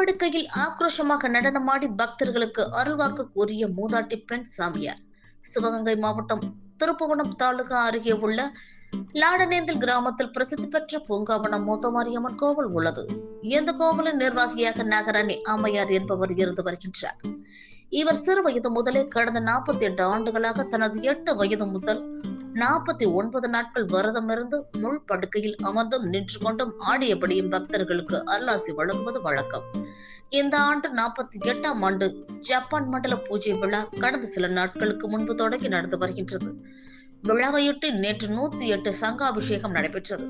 முள்படுக்கையில் ஆக்ரோஷமாக நடனமாடி பக்தர்களுக்கு அருள்வாக்கு கூறிய மூதாட்டி பெண் சாமியார். சிவகங்கை மாவட்டம் திருப்புவனம் தாலுகா அருகே உள்ள லாடனேந்தல் கிராமத்தில் பிரசித்தி பெற்ற பூங்காவனம் மூத்தமாரியம்மன் கோவில் உள்ளது. இந்த கோவிலின் நிர்வாகியாக நாகராணி அம்மையார் என்பவர் இருந்து வருகின்றார். இவர் சிறு வயது முதலே கடந்த நாற்பத்தி எட்டு ஆண்டுகளாக தனது எட்டு வயது முதல் நாற்பத்தி ஒன்பது நாட்கள் விரதமிருந்து முள் படுக்கையில் அமர்ந்தும் நின்று கொண்டும் ஆடியபடியும் பக்தர்களுக்கு அல்லாசி வழங்குவது வழக்கம். இந்த ஆண்டு நாற்பத்தி எட்டாம் ஆண்டு ஜப்பான் மண்டல பூஜை விழா கடந்த சில நாட்களுக்கு முன்பு தொடங்கி நடந்து வருகின்றது. விழாவையொட்டி நேற்று நூத்தி எட்டு சங்காபிஷேகம் நடைபெற்றது.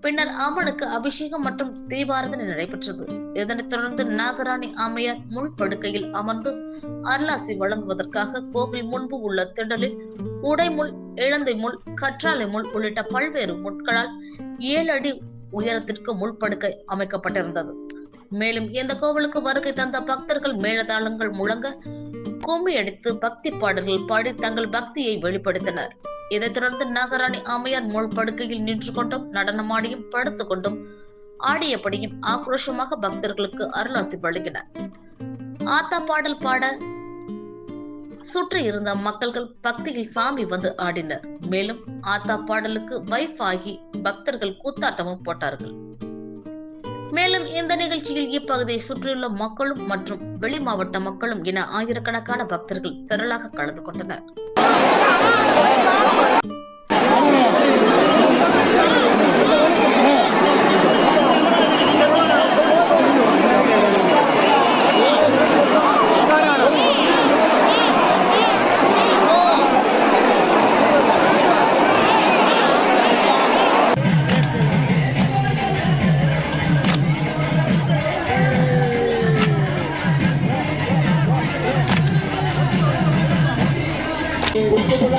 பின்னர் அம்மனுக்கு அபிஷேகம் மற்றும் தீபாரதனை நடைபெற்றது. இதனைத் தொடர்ந்து நாகராணி அம்மையார் முள் படுக்கையில் அமர்ந்து அருளாசி வழங்குவதற்காக கோவில் முன்பு உள்ள திடலில் உடைமுள் இழந்தை முள் கற்றாழை முள் உள்ளிட்ட பல்வேறு முட்களால் ஏழு அடி உயரத்திற்கு முள்படுக்கை அமைக்கப்பட்டிருந்தது. மேலும் இந்த கோவிலுக்கு வருகை தந்த பக்தர்கள் மேலதாளங்கள் முழங்க கும்மி அடித்து பக்தி பாடல்கள் பாடி தங்கள் பக்தியை வெளிப்படுத்தினர். இதைத் தொடர்ந்து நகராணி அம்மையார் முள் படுக்கையில் நின்று கொண்டும் நடனமாடியும் படுத்துக் கொண்டும் ஆடியபடியும் ஆக்ரோஷமாக பக்தர்களுக்கு அருளாசி வழங்கினார். ஆத்தா பாடல் பாட சுற்றி இருந்த மக்கள்கள் பக்தியில் சாமி வந்து ஆடினர். மேலும் ஆத்தா பாடலுக்கு வைஃப் ஆகி பக்தர்கள் கூத்தாட்டமும் போட்டார்கள். மேலும் இந்த நிகழ்ச்சியில் இப்பகுதியை சுற்றியுள்ள மக்களும் மற்றும் வெளி மாவட்ட மக்களும் என ஆயிரக்கணக்கான பக்தர்கள் திரளாக கலந்து கொண்டனர்.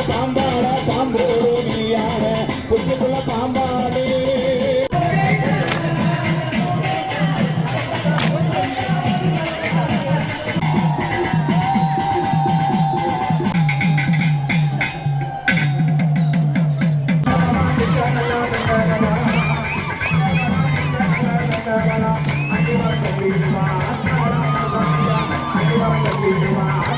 பாம்பாடா பாம்போடு. நீயான குச்சிக்குள்ள பாம்பாடு அடிவாரம்